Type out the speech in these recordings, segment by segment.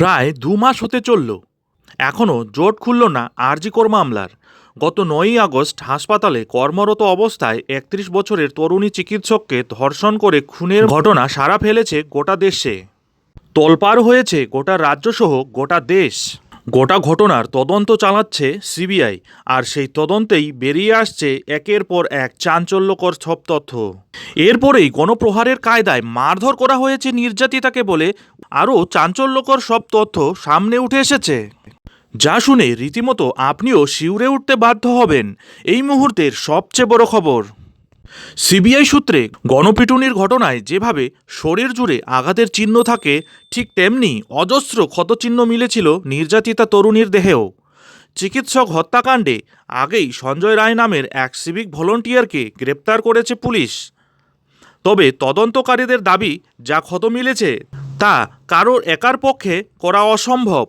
প্রায় দু মাস হতে চলল। এখনও জোট খুলল না আরজিকর মামলার। গত নয়ই আগস্ট হাসপাতালে কর্মরত অবস্থায় একত্রিশ বছরের তরুণী চিকিৎসককে ধর্ষণ করে খুনের ঘটনা সারা ফেলেছে গোটা দেশে। তোলপাড় হয়েছে গোটা রাজ্যসহ গোটা দেশ। গোটা ঘটনার তদন্ত চালাচ্ছে সিবিআই, আর সেই তদন্তেই বেরিয়ে আসছে একের পর এক চাঞ্চল্যকর সব তথ্য। এরপরেই গণপ্রহারের কায়দায় মারধর করা হয়েছে নির্যাতিতাকে বলে আরও চাঞ্চল্যকর সব তথ্য সামনে উঠে এসেছে। যা শুনে রীতিমতো আপনিও শিউরে উঠতে বাধ্য হবেন। এই মুহূর্তের সবচেয়ে বড় খবর। সিবিআই সূত্রে গণপিটুনির ঘটনায় যেভাবে শরীর জুড়ে আঘাতের চিহ্ন থাকে, ঠিক তেমনি অজস্র ক্ষতচিহ্ন মিলেছিল নির্যাতিতা তরুণীর দেহেও। চিকিৎসক হত্যাকাণ্ডে আগেই সঞ্জয় রায় নামের এক সিভিক ভলন্টিয়ারকে গ্রেপ্তার করেছে পুলিশ। তবে তদন্তকারীদের দাবি, যা ক্ষত মিলেছে, তা কারোর একার পক্ষে করা অসম্ভব।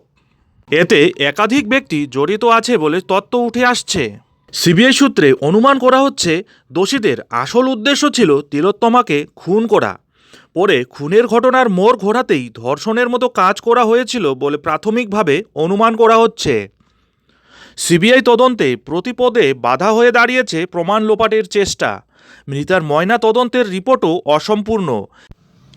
এতে একাধিক ব্যক্তি জড়িত আছে বলে তত্ত্ব উঠে আসছে। সিবিআই সূত্রে অনুমান করা হচ্ছে দোষীদের আসল উদ্দেশ্য ছিল তিলোত্তমাকে খুন করা। পরে খুনের ঘটনার মোড় ঘোরাতেই ধর্ষণের মতো কাজ করা হয়েছিল বলে প্রাথমিকভাবে অনুমান করা হচ্ছে। সিবিআই তদন্তে প্রতিপদে বাধা হয়ে দাঁড়িয়েছে প্রমাণ লোপাটের চেষ্টা। মৃতার ময়না তদন্তের রিপোর্টও অসম্পূর্ণ।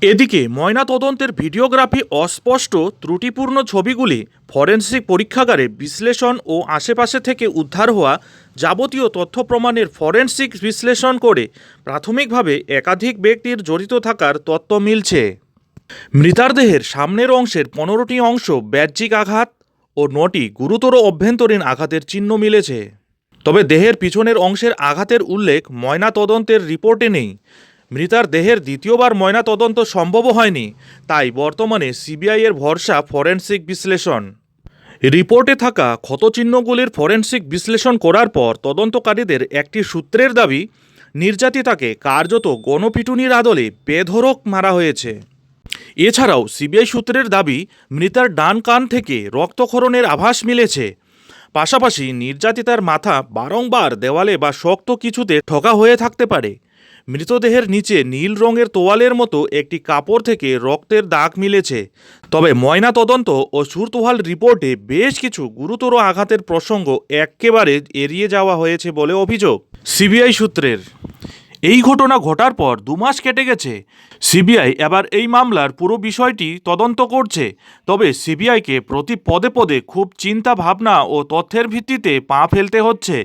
এদিকে ময়না তদন্তের ভিডিওগ্রাফি অস্পষ্ট, ত্রুটিপূর্ণ ছবিগুলি ফরেন্সিক পরীক্ষাগারে বিশ্লেষণ ও আশেপাশে থেকে উদ্ধার হওয়া যাবতীয় তথ্য প্রমাণের ফরেনসিক বিশ্লেষণ করে প্রাথমিকভাবে একাধিক ব্যক্তির জড়িত থাকার তত্ত্ব মিলছে। মৃতার দেহের সামনের অংশের পনেরোটি অংশ ব্যাহ্যিক আঘাত ও নটি গুরুতর অভ্যন্তরীণ আঘাতের চিহ্ন মিলেছে। তবে দেহের পিছনের অংশের আঘাতের উল্লেখ ময়না তদন্তের রিপোর্টে নেই। মৃতার দেহের দ্বিতীয়বার ময়না তদন্ত সম্ভব হয়নি, তাই বর্তমানে সিবিআইয়ের ভরসা ফরেন্সিক বিশ্লেষণ। রিপোর্টে থাকা ক্ষতচিহ্নগুলির ফরেন্সিক বিশ্লেষণ করার পর তদন্তকারীদের একটি সূত্রের দাবি, নির্যাতিতাকে কার্যত গণপিটুনির আদলে বেধরক মারা হয়েছে। এছাড়াও সিবিআই সূত্রের দাবি, মৃতার ডান কান থেকে রক্তক্ষরণের আভাস মিলেছে। পাশাপাশি নির্যাতিতার মাথা বারংবার দেওয়ালে বা শক্ত কিছুতে ঠকা হয়ে থাকতে পারে। মৃতদেহের নিচে নীল রঙের তোয়ালের মতো একটি কাপড় থেকে রক্তের দাগ মিলেছে। তবে ময়না তদন্ত ও সুরতোহাল রিপোর্টে বেশ কিছু গুরুতর আঘাতের প্রসঙ্গ একেবারে এড়িয়ে যাওয়া হয়েছে বলে অভিযোগ। সিবিআই সূত্রের। এই ঘটনা ঘটার পর দু মাস কেটে গেছে। সিবিআই এবার এই মামলার পুরো বিষয়টি তদন্ত করছে। তবে সিবিআইকে প্রতি পদে পদে খুব চিন্তা ভাবনা ও তথ্যের ভিত্তিতে পা ফেলতে হচ্ছে,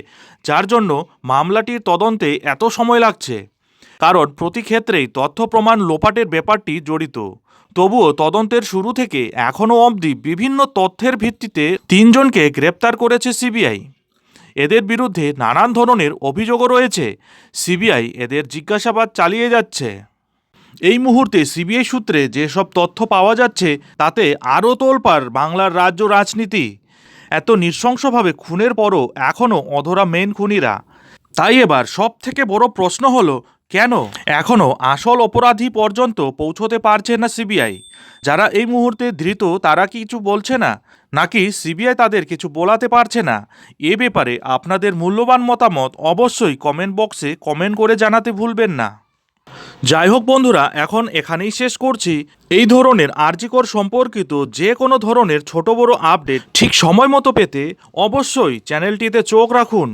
যার জন্য মামলাটির তদন্তে এত সময় লাগছে। কারণ প্রতি ক্ষেত্রেই তথ্য প্রমাণ লোপাটের ব্যাপারটি জড়িত। তবুও তদন্তের শুরু থেকে এখনও অবধি বিভিন্ন তথ্যের ভিত্তিতে তিনজনকে গ্রেপ্তার করেছে সিবিআই। এদের বিরুদ্ধে নানান ধরনের অভিযোগও রয়েছে। সিবিআই এদের জিজ্ঞাসাবাদ চালিয়ে যাচ্ছে। এই মুহূর্তে সিবিআই সূত্রে যেসব তথ্য পাওয়া যাচ্ছে, তাতে আরও তোলপাড় বাংলার রাজ্য রাজনীতি। এত নৃশংসভাবে খুনের পরও এখনও অধরা মেন খুনিরা। তাই এবার সব থেকে বড় প্রশ্ন হলো কেন? এখনও আসল অপরাধী পর্যন্ত পৌঁছতে পারছে না সিবিআই। যারা এই মুহূর্তে ধৃত, তারা কিছু বলছে না? নাকি সিবিআই তাদের কিছু বলাতে পারছে না? এ ব্যাপারে আপনাদের মূল্যবান মতামত অবশ্যই কমেন্ট বক্সে কমেন্ট করে জানাতে ভুলবেন না। যাই হোক বন্ধুরা, এখন এখানেই শেষ করছি। এই ধরনের আর্জিকর সম্পর্কিত যে কোনো ধরনের ছোট বড় আপডেট ঠিক সময় মতো পেতে অবশ্যই চ্যানেলটিতে চোখ রাখুন।